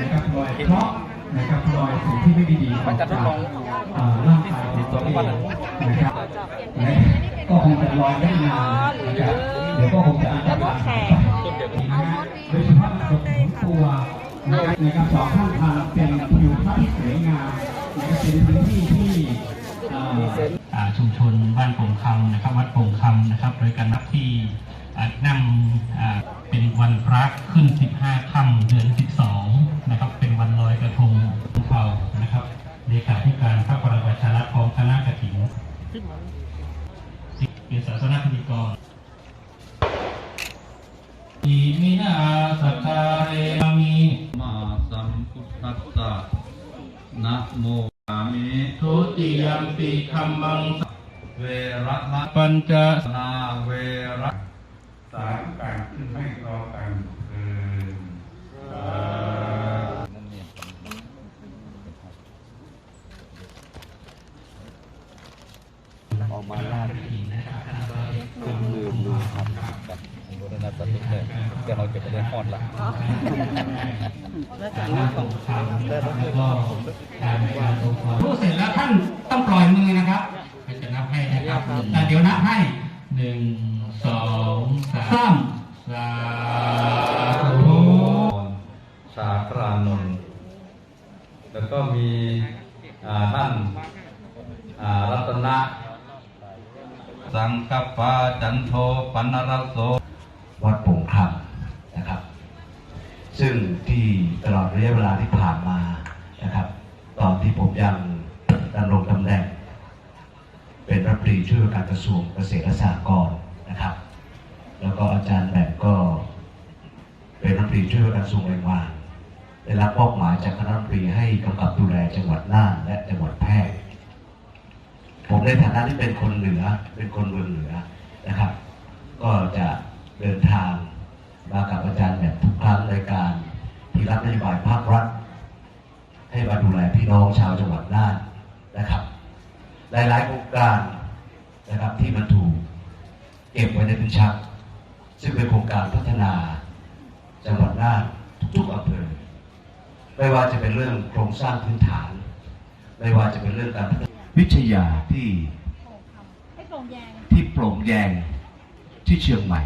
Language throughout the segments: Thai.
นะครับรอยเคราะนะครับรอยสิ่งที่ไม่ดีออกจากร่างกายของตัวเองนะครับและก็คงจะลอยได้นานนะครับเดี๋ยวก็คงจะอันตรายโดยเฉพาะรงตัวนะครับนกับสองข้างทางเป็นทิวทัศน์ที่สวยงามนะครับเป็นพื้นที่ที่ชุมชนบ้านโป่งคำนะครับวัดโป่งคำนะครับโดยการนับที่ นำอ่าเป็นวันพระขึ้น 15ค่ำเดือน 12 นะครับ เป็นวันลอยกระทงของเขานะครับเลขาธิการพระพลังประชารัฐของคณะกฐินเป็นศาสนพิธีกรอิมินาสัจจาเรมิมาสัมพุทธัสสะนะโมอามิทุติยมปีคัมมังเวระมะปัญจนาเวระ สามการขึ้นให้รอกันคืนออกมาลาผีลืมลืมลืมครับกับโบราณสติเลยแกเราจะไปได้ฮอดละแล้วก็การการลงคอรู้เสร็จแล้วท่านต้องปล่อยมือนะครับจะนับให้นะครับแต่เดี๋ยวนับให้ หนึ่งสองสามสาธุสาครานนท์แล้วก็มีท่านรัตนะ สังกปาจันโทปันรสโสวัดปงคำนะครับ ซึ่งที่ตลอดระยะเวลาที่ผ่านมานะครับ ตอนที่ผมยังดำรงตำแหน่ง ตรีช่วยว่าการกระทรวงเกษตรและสหกรณ์นะครับ แล้วก็อาจารย์แบมก็เป็นรัฐมนตรีช่วยว่าการกระทรวงแรงงานได้รับมอบหมายจากคณะรัฐมนตรีให้กำกับดูแลจังหวัดน่านและจังหวัดแพร่ผมในฐานะที่เป็นคนเหนือเป็นคนเมืองเหนือนะครับ ก็จะเดินทางมากับอาจารย์แบบทุกครั้งในการที่รับนโยบายภาครัฐ ให้มาดูแลพี่น้องชาวจังหวัดน่านนะครับ หลายๆโครงการ นะครับที่มันถูกเก็บไว้ในพินชัก ซึ่งเป็นโครงการพัฒนาจังหวัดน่านทุกๆอำเภอไม่ว่าจะเป็นเรื่องโครงสร้างพื้นฐาน ไม่ว่าจะเป็นเรื่องการวิทยาที่ที่โปร่งแยงที่เชียงใหม่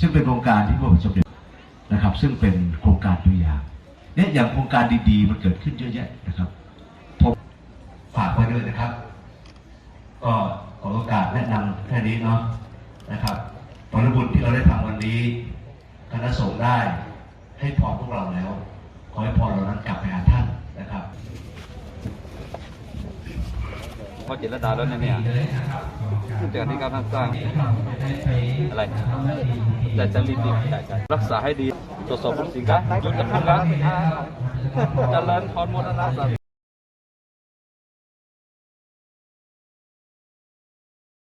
ซึ่งเป็นโครงการที่พระบาทสมเด็จนะครับ ซึ่งเป็นโครงการตัวอย่างเนี่ยอย่างโครงการดีๆ มันเกิดขึ้นเยอะแยะนะครับผมฝากไว้ด้วยนะครับ ก็ ขอโอกาสแนะนำแค่นี้เนาะนะครับผลบุญที่เราได้ทำวันนี้คณะสงฆ์ได้ให้พรพวกเราแล้ว ขอให้พรเรานั้นกลับไปหาท่านนะครับพอจิตรดาแล้วเนี่ยเนี่ยจากที่การสร้างอะไรแต่จะรีบๆจ่ายๆรักษาให้ดีตรวจสอบผลสินค้าหยุดกับทุกการเจริญพรโมทนาสาธุ